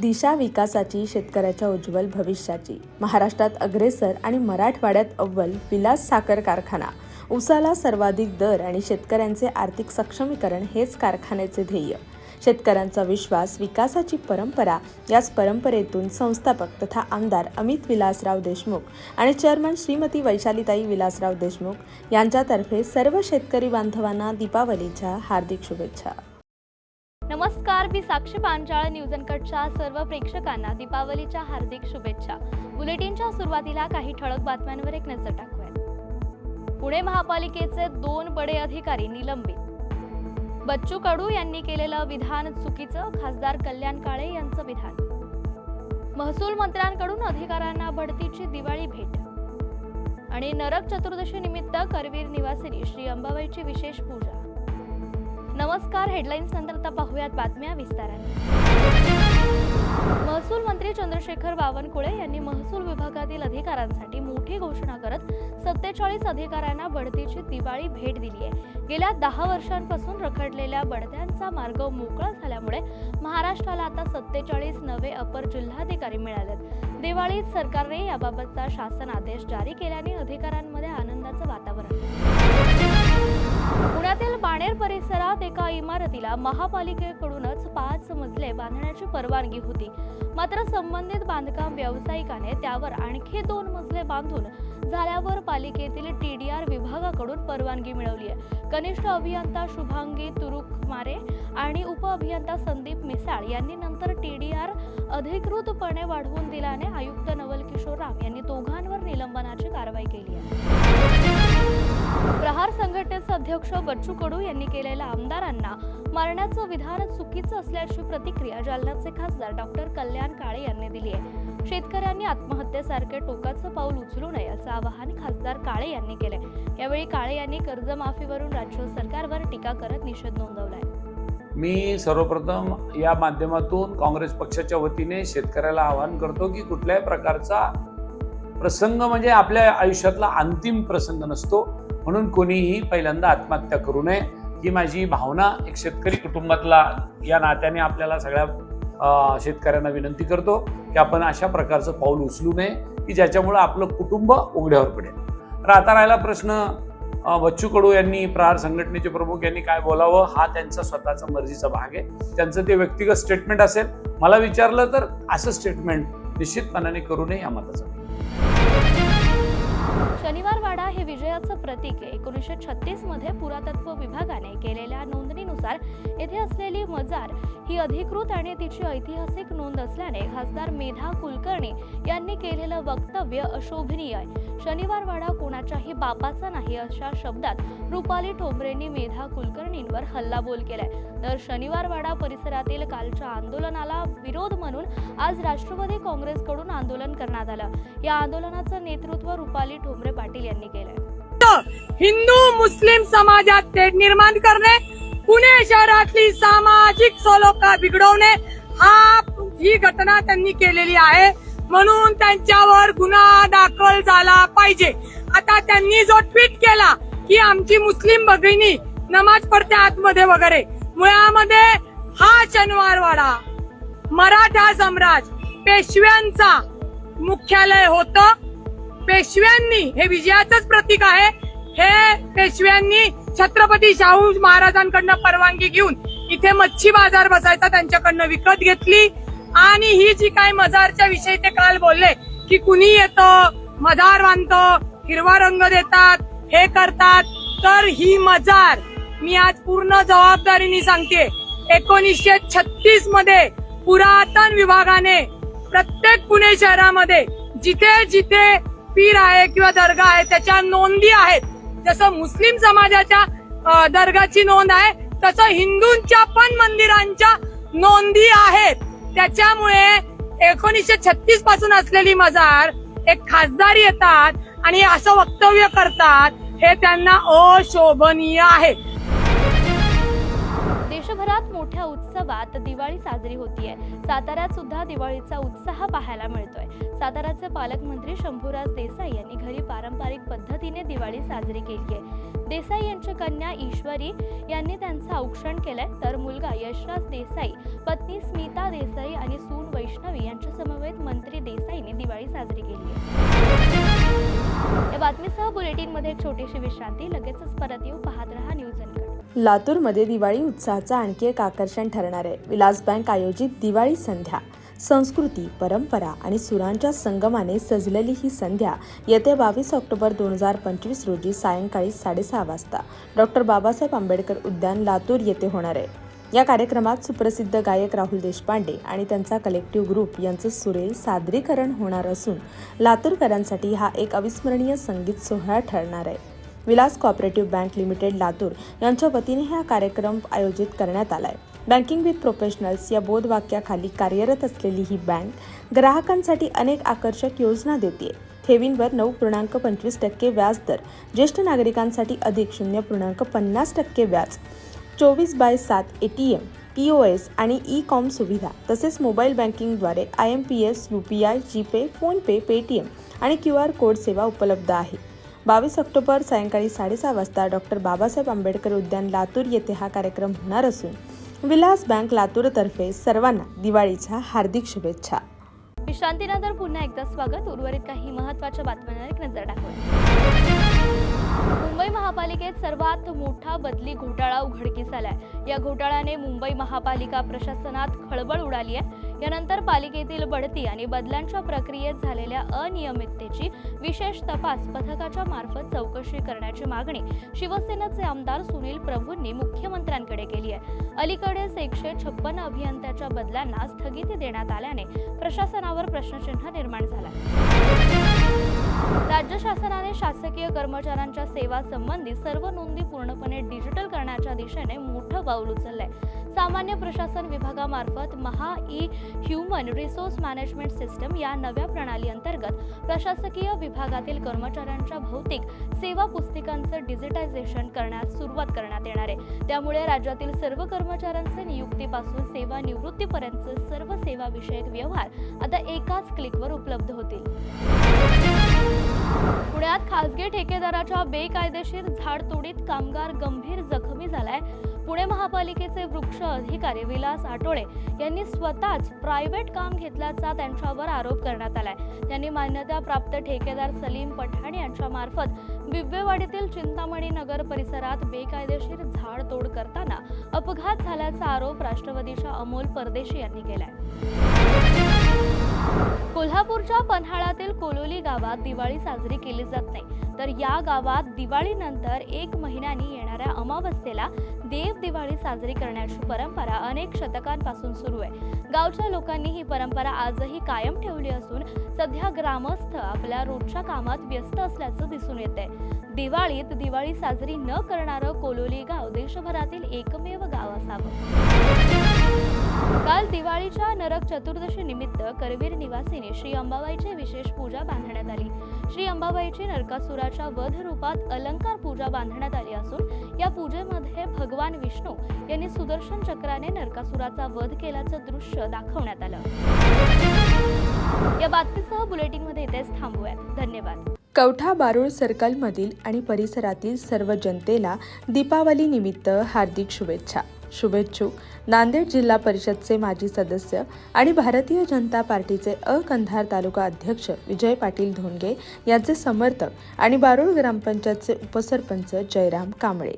दिशा विकासाची शेतकऱ्याच्या उज्ज्वल भविष्याची. महाराष्ट्रात अग्रेसर आणि मराठवाड्यात अव्वल विलास साखर कारखाना. उसाला सर्वाधिक दर आणि शेतकऱ्यांचे आर्थिक सक्षमीकरण हेच कारखान्याचे ध्येय. शेतकऱ्यांचा विश्वास विकासाची परंपरा याच परंपरेतून संस्थापक तथा आमदार अमित विलासराव देशमुख आणि चेअरमन श्रीमती वैशालीताई विलासराव देशमुख यांच्यातर्फे सर्व शेतकरी बांधवांना दीपावलीच्या हार्दिक शुभेच्छा. नमस्कार मी साक्षी पांचाळ न्यूज अनकटच्या सर्व प्रेक्षकांना दीपावलीच्या हार्दिक शुभेच्छा. बुलेटिनच्या सुरुवातीला काही ठळक बातम्यांवर एक नजर टाकूया पुणे महापालिकेचे दोन बडे अधिकारी निलंबित. बच्चू कडू यांनी केलेलं विधान चुकीचं खासदार कल्याण काळे यांचं विधान. महसूल मंत्र्यांकडून अधिकाऱ्यांना बढतीची दिवाळी भेट. आणि नरक चतुर्दशी निमित्त करवीर निवासिनी श्री अंबाबाईची विशेष पूजा. नमस्कार हेडलाईन्स नंतर आता पाहूयात बातम्या विस्ताराने महसूल मंत्री चंद्रशेखर बावनकुळे यांनी महसूल विभागातील अधिकाऱ्यांसाठी मोठी घोषणा करत सत्तेचाळीस अधिकाऱ्यांना बढतीची दिवाळी भेट दिली आहे गेल्या दहा वर्षांपासून रखडलेल्या बढत्यांचा मार्ग मोकळा झाल्यामुळे महाराष्ट्राला आता सत्तेचाळीस नवे अपर जिल्हाधिकारी मिळालेत. दिवाळीत सरकारने याबाबतचा शासन आदेश जारी केल्याने अधिकाऱ्यांमध्ये आनंदाचं वातावरण. पुण्यातील बाणेर परिसरात एका इमारतीला महापालिकेकडूनच पाच मजले बांधण्याची परवानगी होती. मात्र संबंधित बांधकाम व्यावसायिकाने त्यावर आणखी दोन मजले बांधून झाल्यावर पालिकेतील टी डी आर विभागाकडून परवानगी मिळवली आहे. कनिष्ठ अभियंता शुभांगी तुरुकमारे आणि उप अभियंता संदीप मिसाळ यांनी नंतर टी डी आर अधिकृतपणे वाढवून दिल्याने आयुक्त नवल किशोर राम यांनी दोघांवर निलंबनाची कारवाई केली आहे. प्रहार संघटनेचे अध्यक्ष बच्चू कडू यांनी केलेल्या आमदारांना मारण्याचं विधान चुकीचं असल्याची प्रतिक्रिया जालन्याचे खासदार डॉक्टर कल्याण काळे यांनी दिली आहे. शेतकऱ्यांनी आत्महत्येसारखे टोकाचं पाऊल उचलू नये असं आवाहन खासदार काळे यांनी केले यावेळी काळे यांनी कर्जमाफीवरून राज्य सरकारवर टीका करत निषेध नोंदवलाय. मी सर्वप्रथम या माध्यमातून काँग्रेस पक्षाच्या वतीने शेतकऱ्याला आवाहन करतो की कुठल्याही प्रकारचा प्रसंग म्हणजे आपल्या आयुष्यातला अंतिम प्रसंग नसतो. म्हणून कोणीही पहिल्यांदा आत्महत्या करू नये. ही माझी भावना एक शेतकरी कुटुंबातला या नात्याने आपल्याला सगळ्या शेतकऱ्यांना विनंती करतो की आपण अशा प्रकारचं पाऊल उचलू नये की ज्याच्यामुळं आपलं कुटुंब उघड्यावर पडेल. तर आता राहिला प्रश्न बच्चू कडू यांनी प्रहार संघटनेचे प्रमुख यांनी काय बोलावं? हा त्यांचा स्वतःचा मर्जीचा भाग आहे. त्यांचं ते व्यक्तिगत स्टेटमेंट असेल. मला विचारलं तर असं स्टेटमेंट निश्चितपणाने करू नये या मताचं. शनिवार हे विजयाचं प्रतीक आहे. एकोणीसशे छत्तीसमध्ये पुरातत्व विभागाने केलेल्या नोंदणीनुसार येथे असलेली मजार ही अधिकृत आणि तिची ऐतिहासिक नोंद असल्याने खासदार मेधा कुलकर्णी यांनी केलेलं वक्तव्य अशोभनीय आहे. शनिवार वाडा कोणाच्याही बापाचा नाही अशा शब्दात रुपाली ठोंबरेंनी मेधा कुलकर्णींवर हल्लाबोल केलाय. तर शनिवार वाडा परिसरातील कालच्या आंदोलनाला विरोध म्हणून आज राष्ट्रवादी काँग्रेसकडून आंदोलन करण्यात आलं. या आंदोलनाचं नेतृत्व रुपाली ठोंबरे पाटील यांनी केलं. हिंदू मुस्लिम समाजात तेढ निर्माण करणे पुणे शहरातली सामाजिक सलोखा बिघडवणे हा ही घटना त्यांनी केलेली आहे. म्हणून त्यांच्यावर गुन्हा दाखल झाला पाहिजे. आता त्यांनी जो ट्विट केला की आमची मुस्लिम भगिनी नमाज पडते आतमध्ये वगैरे मुळामध्ये हा शनिवारवाडा मराठा सम्राट पेशव्यांचा मुख्यालय होतं. पेशव्यांनी हे विजयाचंच प्रतीक आहे. हे पेशव्यांनी छत्रपती शाहू महाराजांकडनं परवानगी घेऊन इथे मच्छी बाजार बसायचा त्यांच्याकडनं विकत घेतली. आणि ही जी काय मजारच्या विषयी ते काल बोलले की कुणी येतं मजार बांधतं हिरवा रंग देतात हे करतात तर ही मजार मी आज पूर्ण जबाबदारीने सांगते एकोणीसशे छत्तीसमध्ये पुरातन विभागाने प्रत्येक पुणे शहरामध्ये जिथे जिथे पीर आहे किंवा दर्गा आहे त्याच्या नोंदी आहेत. जसं मुस्लिम समाजाच्या दर्गाची नोंद आहे तसं हिंदूंच्या पण मंदिरांच्या नोंदी आहेत. त्याच्यामुळे एकोणीसशे छत्तीसपासून असलेली मजार एक खासदार येतात आणि असं वक्तव्य करतात हे त्यांना अशोभनीय आहे. उत्सवात दिवाळी साजरी होतीये. साताऱ्यात सुद्धा दिवाळीचा उत्साह पाहायला मिळतोय. साताऱ्याचे पालकमंत्री शंभूराज देसाई यांनी घरी पारंपरिक पद्धतीने दिवाळी साजरी केली आहे देसाई यांची कन्या ईश्वरी यांनी त्यांचं औक्षण केलंय तर मुलगा यशराज देसाई पत्नी स्मिता देसाई आणि सून वैष्णवी यांच्या समवेत मंत्री देसाईने दिवाळी साजरी केली आहे या बातमीसह बुलेटिनमध्ये एक छोटीशी विश्रांती. लगेचच परत येऊ. पाहत राहा लातूरमध्ये दिवाळी उत्साहाचं आणखी एक आकर्षण ठरणार आहे. विलास बँक आयोजित दिवाळी संध्या संस्कृती परंपरा आणि सुरांच्या संगमाने सजलेली ही संध्या येत्या बावीस ऑक्टोबर दोन हजार पंचवीस रोजी सायंकाळी साडेसहा वाजता. डॉक्टर बाबासाहेब आंबेडकर उद्यान लातूर येथे होणार आहे. या कार्यक्रमात सुप्रसिद्ध गायक राहुल देशपांडे आणि त्यांचा कलेक्टिव्ह ग्रुप यांचं सुरेल सादरीकरण होणार असून लातूरकरांसाठी हा एक अविस्मरणीय संगीत सोहळा ठरणार आहे. Vilas cooperative bank limited Latur यांच्या वतीने हा कार्यक्रम आयोजित करण्यात आलाय. बँकिंग विथ प्रोफेशनल्स या बोधवाक्याखाली कार्यरत असलेली ही बँक ग्राहकांसाठी अनेक आकर्षक योजना देते ठेवींवर नऊ पूर्णांक पंचवीस टक्के व्याज दर ज्येष्ठ नागरिकांसाठी अधिक शून्य पूर्णांक पन्नास टक्के व्याज चोवीस बाय सात A T M P O S आणि ई कॉम सुविधा तसेच मोबाईल बँकिंगद्वारे I M P S U P I GPay PhonePe Paytm आणि क्यू आर कोड सेवा उपलब्ध आहे. बावीस ऑक्टोबर सायंकाळी साडेसहा वाजता डॉक्टर बाबासाहेब आंबेडकर उद्यान लातूर येथे हा कार्यक्रम होणार असून विलास बँक लातूरतर्फे सर्वांना दिवाळीच्या हार्दिक शुभेच्छा. विश्रांतीनंतर पुन्हा एकदा स्वागत. उर्वरित काही महत्त्वाच्या बातम्यांवर एक नजर टाकूया. मुंबई महापालिकेत सर्वात मोठा बदली घोटाळा उघडकीस आलाय. या घोटाळ्याने मुंबई महापालिका प्रशासनात खळबळ उडाली आहे. यानंतर पालिकेतील बढती आणि बदलांच्या प्रक्रियेत झालेल्या अनियमिततेची विशेष तपास पथकाच्या मार्फत चौकशी करण्याची मागणी शिवसेनेचे आमदार सुनील प्रभूंनी मुख्यमंत्र्यांकडे केली आहे. अलीकडेच एकशे छप्पन अभियंत्याच्या बदलांना स्थगिती देण्यात आल्याने प्रशासनावर प्रश्नचिन्ह निर्माण झाला राज्य शासनाने शासकीय कर्मचाऱ्यांच्या सेवा संबंधी सर्व नोंदी पूर्णपणे डिजिटल करण्याच्या दिशेने मोठं पाऊल उचललंय. सामान्य प्रशासन विभागामार्फत Maha E human resource management system या नव्या प्रणाली अंतर्गत प्रशासकीय विभागातील कर्मचाऱ्यांच्या भौतिक सेवा पुस्तिकांचं डिजिटायझेशन करण्यास सुरुवात करण्यात येणार आहे. त्यामुळे राज्यातील सर्व कर्मचाऱ्यांचे नियुक्तीपासून सेवा निवृत्तीपर्यंत सर्व सेवाविषयक व्यवहार आता एकाच क्लिकवर उपलब्ध होतील. पुण्यात खासगी ठेकेदाराच्या बेकायदेशीर झाडतोडीत कामगार गंभीर जखमी झालाय. पुणे महापालिकेचे वृक्ष अधिकारी विलास आठोळे यांनी स्वतःच प्रायव्हेट काम घेतल्याचा त्यांच्यावर आरोप करण्यात आलाय. त्यांनी मान्यताप्राप्त ठेकेदार सलीम पठाण यांच्या मार्फत बिब्वेवाडीतील चिंतामणी नगर परिसरात बेकायदेशीर झाड तोड करताना अपघात झाल्याचा आरोप राष्ट्रवादीच्या अमोल परदेशी यांनी केलाय. कोल्हापूरच्या पन्हाळातील कोलोली गावात दिवाळी साजरी केली जात नाही. तर या गावात दिवाळीनंतर एक महिन्यानी येणाऱ्या अमावस्येला देव दिवाळी साजरी करण्याची परंपरा अनेक शतकांपासून सुरू आहे. गावच्या लोकांनी ही परंपरा आजही कायम ठेवली असून सध्या ग्रामस्थ आपल्या रोजच्या कामात व्यस्त असल्याचं दिसून येते दिवाळीत दिवाळी साजरी न करणारं कोलोली गाव देशभरातील एकमेव गाव असावं. दिवाळीच्या नरक चतुर्दशी निमित्त करवीर निवासीने श्री अंबाबाईची विशेष पूजा बांधण्यात आली. श्री अंबाबाईची नरकासुराच्या वध रूपात अलंकार पूजा बांधण्यात आली असून या पूजेमध्ये भगवान विष्णू यांनी सुदर्शन चक्राने नरकासुराचा वध केल्याचं दृश्य दाखवण्यात आलं. या बातमीसह बुलेटिनमध्ये इथेच थांबूयात. धन्यवाद. कवठा बारूळ सर्कलमधील आणि परिसरातील सर्व जनतेला दीपावली निमित्त हार्दिक शुभेच्छा. शुभेच्छुक. नांदेड जिल्हा परिषदचे माजी सदस्य आणि भारतीय जनता पार्टीचे अ कंधार तालुका अध्यक्ष विजय पाटील धोंडगे यांचे समर्थक आणि बारूळ ग्रामपंचायतचे उपसरपंच जयराम कांबळे.